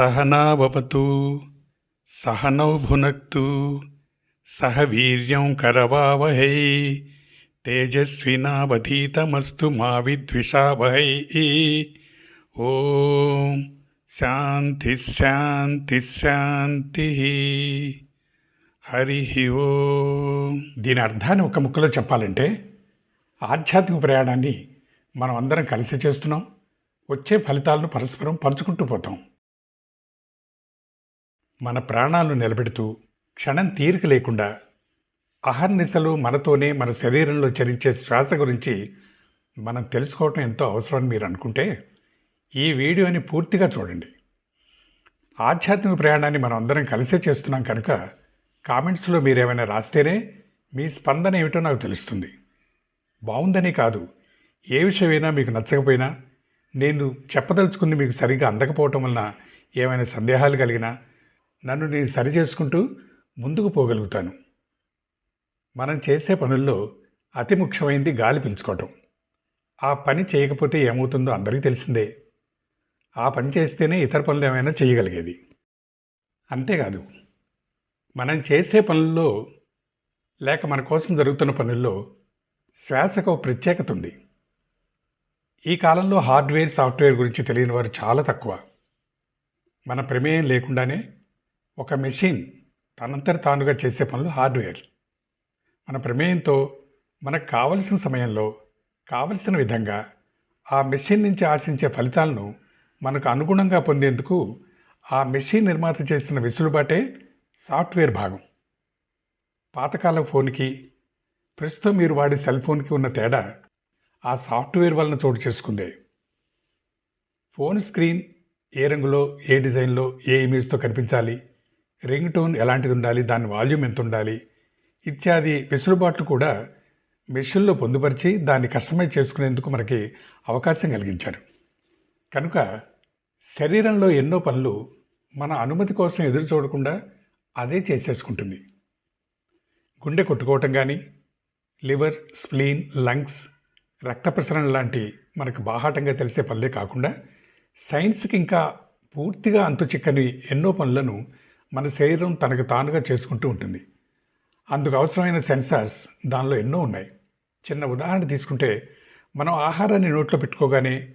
సహనావపతు సహనౌ భునక్తు సహ వీర్యం కరవావహై తేజస్వినావధీతమస్తు మా విద్విషావహై. ఓం శాంతి శాంతి శాంతి. హరి ఓ. దీని అర్థాన్ని ఒక ముక్కలో చెప్పాలంటే ఆధ్యాత్మిక ప్రయాణాన్ని మనం అందరం కలిసి చేస్తున్నాం వచ్చే ఫలితాలను పరస్పరం పంచుకుంటూ పోతాం. మన ప్రాణాలను నిలబెడుతూ క్షణం తీరిక లేకుండా అహర్నిశలు మనతోనే మన శరీరంలో చరించే శ్వాస గురించి మనం తెలుసుకోవటం ఎంతో అవసరమని మీరు అనుకుంటే ఈ వీడియోని పూర్తిగా చూడండి. ఆధ్యాత్మిక ప్రయాణాన్ని మనం అందరం కలిసే చేస్తున్నాం కనుక కామెంట్స్లో మీరేమైనా రాస్తేనే మీ స్పందన ఏమిటో నాకు తెలుస్తుంది. బాగుందని కాదు ఏ విషయమైనా మీకు నచ్చకపోయినా నేను చెప్పదలుచుకుంది మీకు సరిగ్గా అందకపోవటం వలన ఏమైనా సందేహాలు కలిగినా నన్ను నేను సరి చేసుకుంటూ ముందుకు పోగలుగుతాను. మనం చేసే పనుల్లో అతి ముఖ్యమైనది గాలి పీల్చుకోవటం. ఆ పని చేయకపోతే ఏమవుతుందో అందరికీ తెలిసిందే. ఆ పని చేస్తేనే ఇతర పనులు ఏమైనా చేయగలిగేది. అంతేకాదు మనం చేసే పనుల్లో లేక మన కోసం జరుగుతున్న పనుల్లో శ్వాసకు ఒక ప్రత్యేకత ఉంది. ఈ కాలంలో హార్డ్వేర్ సాఫ్ట్వేర్ గురించి తెలియని వారు చాలా తక్కువ. మన ప్రమేయం లేకుండానే ఒక మెషిన్ తనంతట తానుగా చేసే పనులు హార్డ్వేర్. మన ప్రమేయంతో మనకు కావలసిన సమయంలో కావలసిన విధంగా ఆ మెషిన్ నుంచి ఆశించే ఫలితాలను మనకు అనుగుణంగా పొందేందుకు ఆ మెషిన్ నిర్మాత చేసిన వెసులుబాటే సాఫ్ట్వేర్ భాగం. పాతకాలం ఫోన్కి ప్రస్తుతం మీరు వాడే సెల్ ఫోన్కి ఉన్న తేడా ఆ సాఫ్ట్వేర్ వలన చోటు చేసుకుందే. ఫోన్ స్క్రీన్ ఏ రంగులో ఏ డిజైన్లో ఏ ఇమేజ్తో కనిపించాలి? రింగ్ టోన్ ఎలాంటిది ఉండాలి? దాని వాల్యూమ్ ఎంత ఉండాలి ఇత్యాది వెసులుబాట్లు కూడా మెషిన్లో పొందుపరిచి దాన్ని కస్టమైజ్ చేసుకునేందుకు మనకి అవకాశం కలిగించారు. కనుక శరీరంలో ఎన్నో పనులు మన అనుమతి కోసం ఎదురు చూడకుండా అదే చేసేసుకుంటుంది. గుండె కొట్టుకోవటం కానీ లివర్ స్ప్లీన్ లంగ్స్ రక్త ప్రసరణ లాంటి మనకు బాహాటంగా తెలిసే పనులే కాకుండా సైన్స్కి ఇంకా పూర్తిగా అంతు చిక్కని ఎన్నో పనులను మన శరీరం తనకు తానుగా చేసుకుంటూ ఉంటుంది. అందుకు అవసరమైన సెన్సార్స్ దానిలో ఎన్నో ఉన్నాయి. చిన్న ఉదాహరణ తీసుకుంటే మనం ఆహారాన్ని నోట్లో పెట్టుకోగానే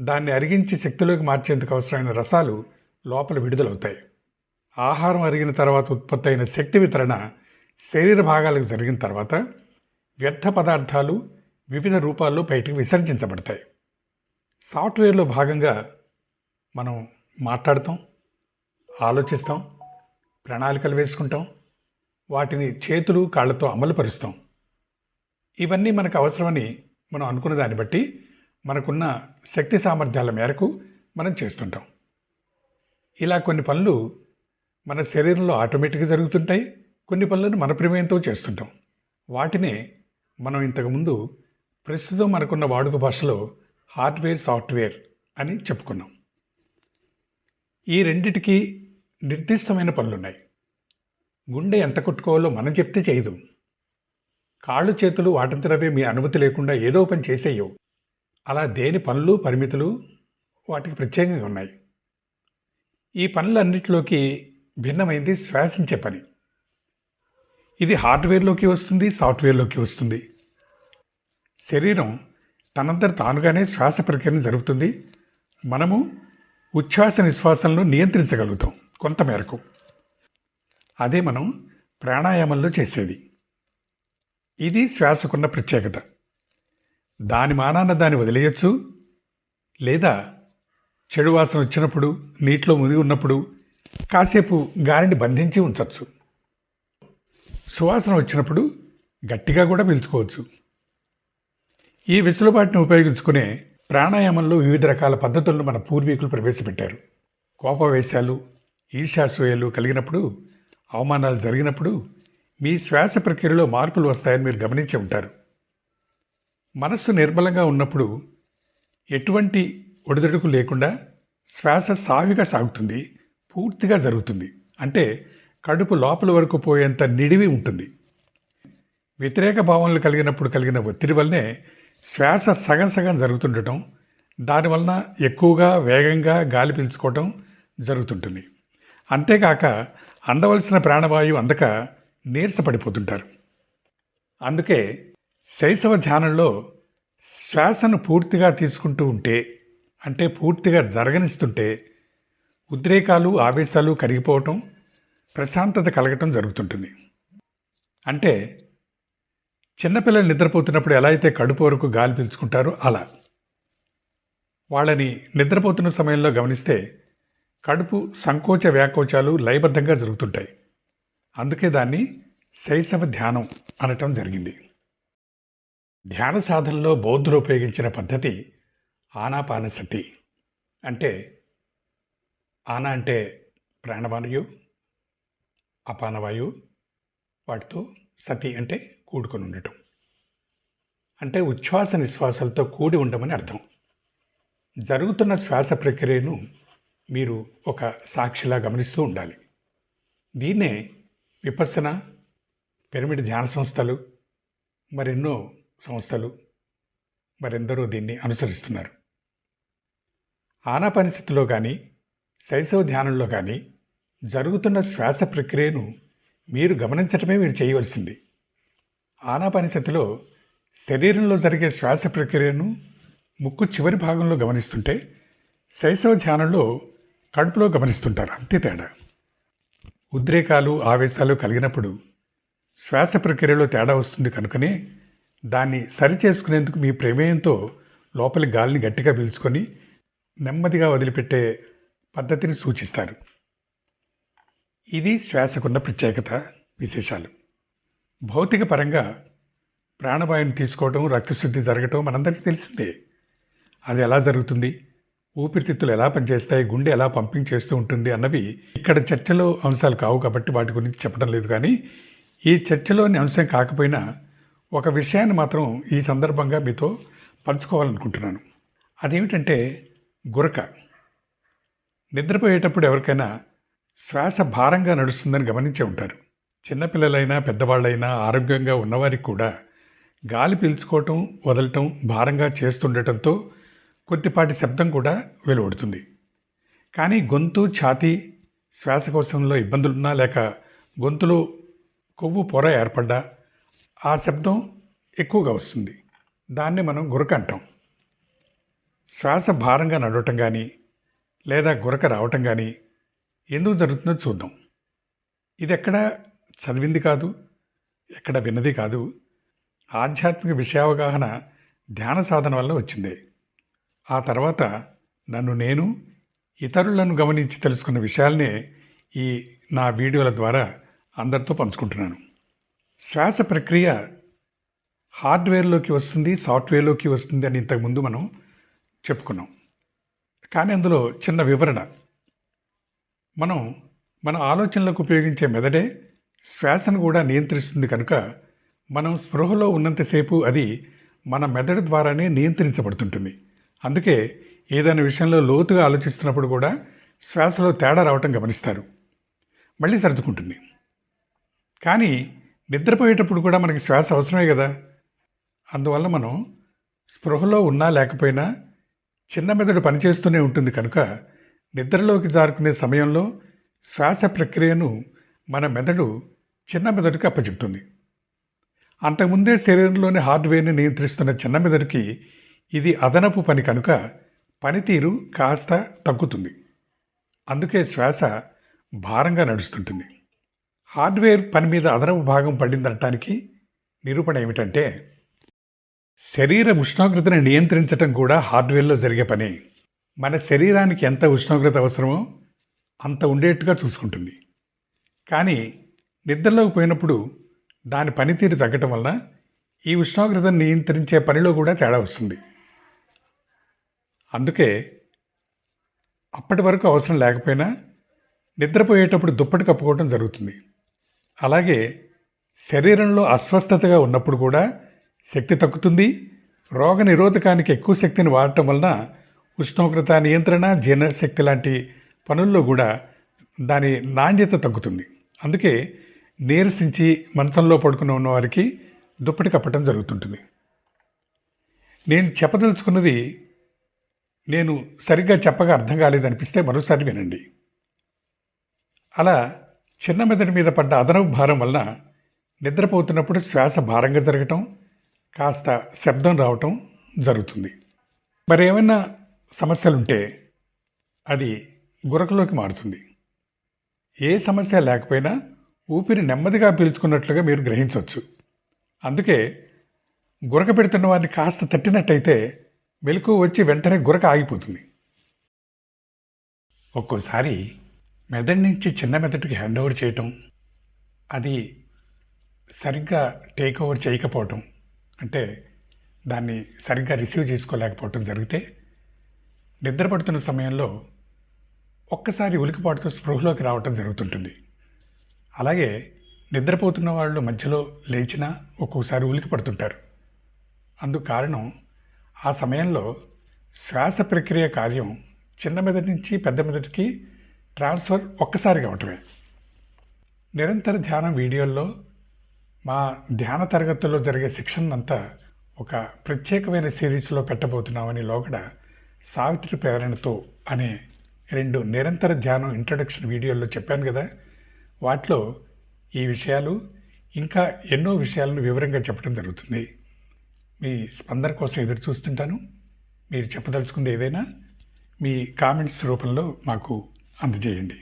దాన్ని అరిగించి శక్తిలోకి మార్చేందుకు అవసరమైన రసాలు లోపల విడుదలవుతాయి. ఆహారం అరిగిన తర్వాత ఉత్పత్తి అయిన శక్తి వితరణ శరీర భాగాలకు జరిగిన తర్వాత వ్యర్థ పదార్థాలు వివిధ రూపాల్లో బయటకు విసర్జించబడతాయి. సాఫ్ట్వేర్లో భాగంగా మనం మాట్లాడతాం ఆలోచిస్తాం ప్రణాళికలు వేసుకుంటాం. వాటిని చేతులు కాళ్ళతో అమలుపరుస్తాం. ఇవన్నీ మనకు అవసరమని మనం అనుకున్న దాన్ని బట్టి మనకున్న శక్తి సామర్థ్యాల మేరకు మనం చేస్తుంటాం. ఇలా కొన్ని పనులు మన శరీరంలో ఆటోమేటిక్గా జరుగుతుంటాయి. కొన్ని పనులను మన ప్రమేయంతో చేస్తుంటాం. వాటినే మనం ఇంతకుముందు ప్రస్తుతం మనకున్న వాడుక భాషలో హార్డ్వేర్ సాఫ్ట్వేర్ అని చెప్పుకున్నాం. ఈ రెండిటికి నిర్దిష్టమైన పనులున్నాయి. గుండె ఎంత కొట్టుకోవాలో మనం చెప్తే చేయదు. కాళ్ళు చేతులు వాటంతరవే మీ అనుమతి లేకుండా ఏదో పని చేసేయవు. అలా దేని పనులు పరిమితులు వాటికి ప్రత్యేకంగా ఉన్నాయి. ఈ పనులన్నిటిలోకి భిన్నమైంది శ్వాసించే పని. ఇది హార్డ్వేర్లోకి వస్తుంది సాఫ్ట్వేర్లోకి వస్తుంది. శరీరం తనంతట తానుగానే శ్వాస ప్రక్రియను జరుగుతుంది మనము ఉచ్ఛ్వాస నిశ్వాసలను నియంత్రించగలుగుతాం. కొంతమేరకు అదే మనం ప్రాణాయామంలో చేసేది. ఇది శ్వాసకున్న ప్రత్యేకత. దాని మానాన దాన్ని వదిలేయచ్చు. లేదా చెడు వాసన వచ్చినప్పుడు నీటిలో మునిగి ఉన్నప్పుడు కాసేపు గాలిని బంధించి ఉంచవచ్చు సువాసన వచ్చినప్పుడు గట్టిగా కూడా పీల్చుకోవచ్చు. ఈ వెసులుబాటుని ఉపయోగించుకునే ప్రాణాయామంలో వివిధ రకాల పద్ధతులను మన పూర్వీకులు ప్రవేశపెట్టారు. కోపవేశాలు ఈర్ష్యాసూయలు కలిగినప్పుడు అవమానాలు జరిగినప్పుడు మీ శ్వాస ప్రక్రియలో మార్పులు వస్తాయని మీరు గమనించి ఉంటారు. మనస్సు నిర్మలంగా ఉన్నప్పుడు ఎటువంటి ఒడిదొడుకు లేకుండా శ్వాస సావిగా సాగుతుంది పూర్తిగా జరుగుతుంది. అంటే కడుపు లోపల వరకు పోయేంత నిడివి ఉంటుంది. వ్యతిరేక భావనలు కలిగినప్పుడు కలిగిన ఒత్తిడి వల్లనే శ్వాస సగం సగం జరుగుతుండటం దానివలన ఎక్కువగా వేగంగా గాలి పీల్చుకోవటం జరుగుతుంటుంది. అంతేకాక అందవలసిన ప్రాణవాయువు అందక నీరసపడిపోతుంటారు. అందుకే శైశవ ధ్యానంలో శ్వాసను పూర్తిగా తీసుకుంటూ ఉంటే అంటే పూర్తిగా జరగనిస్తుంటే ఉద్రేకాలు ఆవేశాలు కరిగిపోవటం ప్రశాంతత కలగటం జరుగుతుంటుంది. అంటే చిన్నపిల్లలు నిద్రపోతున్నప్పుడు ఎలా అయితే కడుపు వరకు గాలి పీల్చుకుంటారో అలా. వాళ్ళని నిద్రపోతున్న సమయంలో గమనిస్తే కడుపు సంకోచ వ్యాకోచాలు లయబద్ధంగా జరుగుతుంటాయి. అందుకే దాన్ని శైశవ ధ్యానం అనటం జరిగింది. ధ్యాన సాధనలో బౌద్ధులు ఉపయోగించిన పద్ధతి ఆనాపానసతి అంటే ఆన అంటే ప్రాణవాయువు అపానవాయువు వాటితో సతి అంటే కూడుకొని ఉండటం. అంటే ఉచ్ఛ్వాస నిశ్వాసాలతో కూడి ఉండమని అర్థం. జరుగుతున్న శ్వాస ప్రక్రియను మీరు ఒక సాక్షిలా గమనిస్తూ ఉండాలి. దీన్నే విపత్సన పిరమిడ్ ధ్యాన సంస్థలు మరెన్నో సంస్థలు మరెందరో దీన్ని అనుసరిస్తున్నారు. ఆనాపనిస్థితిలో కానీ శైశవ ధ్యానంలో కానీ జరుగుతున్న శ్వాస ప్రక్రియను మీరు గమనించటమే మీరు చేయవలసింది. ఆనాపానిసతిలో శరీరంలో జరిగే శ్వాస ప్రక్రియను ముక్కు చివరి భాగంలో గమనిస్తుంటే శైశవ ధ్యానంలో కడుపులో గమనిస్తుంటారు. అంతే తేడా. ఉద్రేకాలు ఆవేశాలు కలిగినప్పుడు శ్వాస ప్రక్రియలో తేడా వస్తుంది కనుకనే దాన్ని సరిచేసుకునేందుకు మీ ప్రమేయంతో లోపలి గాలిని గట్టిగా పీల్చుకొని నెమ్మదిగా వదిలిపెట్టే పద్ధతిని సూచిస్తారు. ఇది శ్వాసకున్న ప్రత్యేకత విశేషాలు. భౌతిక పరంగా ప్రాణవాయువుని తీసుకోవడం రక్తశుద్ధి జరగటం మనందరికీ తెలిసిందే. అది ఎలా జరుగుతుంది? ఊపిరితిత్తులు ఎలా పనిచేస్తాయి గుండె ఎలా పంపింగ్ చేస్తూ ఉంటుంది అన్నవి ఇక్కడ చర్చలో అంశాలు కావు కాబట్టి వాటి గురించి చెప్పడం లేదు కానీ ఈ చర్చలోని అంశం కాకపోయినా ఒక విషయాన్ని మాత్రం ఈ సందర్భంగా మీతో పంచుకోవాలనుకుంటున్నాను. అదేమిటంటే గురక. నిద్రపోయేటప్పుడు ఎవరికైనా శ్వాస భారంగా నడుస్తుందని గమనించే ఉంటారు. చిన్నపిల్లలైనా పెద్దవాళ్ళైనా ఆరోగ్యంగా ఉన్నవారికి కూడా గాలి పీల్చుకోవటం వదలటం భారంగా చేస్తుండటంతో కొద్దిపాటి శబ్దం కూడా వెలువడుతుంది. కానీ గొంతు ఛాతీ శ్వాసకోశంలో ఇబ్బందులున్నా లేక గొంతులో కొవ్వు పొర ఏర్పడ్డా ఆ శబ్దం ఎక్కువగా వస్తుంది. దాన్ని మనం గురక అంటాం. శ్వాస భారంగా నడవటం కానీ లేదా గురక రావటం కానీ ఎందుకు జరుగుతుందో చూద్దాం. ఇది ఎక్కడ చదివింది కాదు ఎక్కడ విన్నది కాదు ఆధ్యాత్మిక విషయావగాహన ధ్యాన సాధన వల్ల వచ్చిందే. ఆ తర్వాత నన్ను నేను ఇతరులను గమనించి తెలుసుకున్న విషయాలనే ఈ నా వీడియోల ద్వారా అందరితో పంచుకుంటున్నాను. శ్వాస ప్రక్రియ హార్డ్వేర్లోకి వస్తుంది సాఫ్ట్వేర్లోకి వస్తుంది అని ఇంతకుముందు మనం చెప్పుకున్నాం. కానీ అందులో చిన్న వివరణ. మనం మన ఆలోచనలకు ఉపయోగించే మెదడే శ్వాసను కూడా నియంత్రిస్తుంది కనుక మనం స్పృహలో ఉన్నంతసేపు అది మన మెదడు ద్వారానే నియంత్రించబడుతుంటుంది. అందుకే ఏదైనా విషయంలో లోతుగా ఆలోచిస్తున్నప్పుడు కూడా శ్వాసలో తేడా రావటం గమనిస్తారు. మళ్ళీ సర్దుకుంటుంది. కానీ నిద్రపోయేటప్పుడు కూడా మనకి శ్వాస అవసరమే కదా. అందువల్ల మనం స్పృహలో ఉన్నా లేకపోయినా చిన్న మెదడు పనిచేస్తూనే ఉంటుంది కనుక నిద్రలోకి జారుకునే సమయంలో శ్వాస ప్రక్రియను మన మెదడు చిన్న మెదడుకి అప్పచెప్తుంది. అంతకుముందే శరీరంలోని హార్డ్వేర్ని నియంత్రిస్తున్న చిన్న మెదడుకి ఇది అదనపు పని కనుక పనితీరు కాస్త తగ్గుతుంది. అందుకే శ్వాస భారంగా నడుస్తుంటుంది. హార్డ్వేర్ పని మీద అదనపు భాగం పడిందనటానికి నిరూపణ ఏమిటంటే శరీర ఉష్ణోగ్రతను నియంత్రించటం కూడా హార్డ్వేర్లో జరిగే పని. మన శరీరానికి ఎంత ఉష్ణోగ్రత అవసరమో అంత ఉండేట్టుగా చూసుకుంటుంది. కానీ నిద్రలోకి పోయినప్పుడు దాని పనితీరు తగ్గటం వలన ఈ ఉష్ణోగ్రతను నియంత్రించే పనిలో కూడా తేడా వస్తుంది. అందుకే అప్పటి వరకు అవసరం లేకపోయినా నిద్రపోయేటప్పుడు దుప్పటి కప్పుకోవడం జరుగుతుంది. అలాగే శరీరంలో అస్వస్థతగా ఉన్నప్పుడు కూడా శక్తి తగ్గుతుంది. రోగ నిరోధకానికి ఎక్కువ శక్తిని వాడటం వలన ఉష్ణోగ్రత నియంత్రణ జీర్ణశక్తి లాంటి పనుల్లో కూడా దాని నాణ్యత తగ్గుతుంది. అందుకే నీరసించి మంచంలో పడుకుని ఉన్నవారికి దుప్పటి కప్పటం జరుగుతుంటుంది. నేను చెప్పదలుచుకున్నది నేను సరిగ్గా చెప్పగా అర్థం కాలేదనిపిస్తే మరోసారి వినండి. అలా చిన్న మెదడు మీద పడ్డ అదనపు భారం వలన నిద్రపోతున్నప్పుడు శ్వాస భారంగా జరగటం కాస్త శబ్దం రావటం జరుగుతుంది. మరి ఏమైనా సమస్యలుంటే అది గురకలోకి మారుతుంది. ఏ సమస్య లేకపోయినా ఊపిరి నెమ్మదిగా పీల్చుకున్నట్లుగా మీరు గ్రహించవచ్చు. అందుకే గురక పెడుతున్న వారిని కాస్త తట్టినట్టయితే మెలకు వచ్చి వెంటనే గురక ఆగిపోతుంది. ఒక్కోసారి మెదడు నుంచి చిన్న మెదడుకి హ్యాండ్ ఓవర్ చేయటం అది సరిగ్గా టేక్ ఓవర్ చేయకపోవటం అంటే దాన్ని సరిగ్గా రిసీవ్ చేసుకోలేకపోవటం జరిగితే నిద్రపడుతున్న సమయంలో ఒక్కసారి ఉలికిపాటుతో స్పృహలోకి రావటం జరుగుతుంటుంది. అలాగే నిద్రపోతున్న వాళ్ళు మధ్యలో లేచినా ఒక్కోసారి ఉలికి పడుతుంటారు అందుకు కారణం ఆ సమయంలో శ్వాస ప్రక్రియ కార్యం చిన్న మెదడు నుంచి పెద్ద మెదడుకి ట్రాన్స్ఫర్ ఒక్కసారిగా ఉండటమే నిరంతర ధ్యానం వీడియోల్లో మా ధ్యాన తరగతుల్లో జరిగే శిక్షణ అంతా ఒక ప్రత్యేకమైన సిరీస్లో పెట్టబోతున్నామని లోగడ సావిత్రి ప్రేరణతో అనే రెండు నిరంతర ధ్యానం ఇంట్రడక్షన్ వీడియోల్లో చెప్పాను కదా. వాటిలో ఈ విషయాలు ఇంకా ఎన్నో విషయాలను వివరంగా చెప్పడం జరుగుతుంది. మీ స్పందన కోసం ఎదురు చూస్తుంటాను. మీరు చెప్పదలుచుకుంది ఏదైనా మీ కామెంట్స్ రూపంలో మాకు అందజేయండి.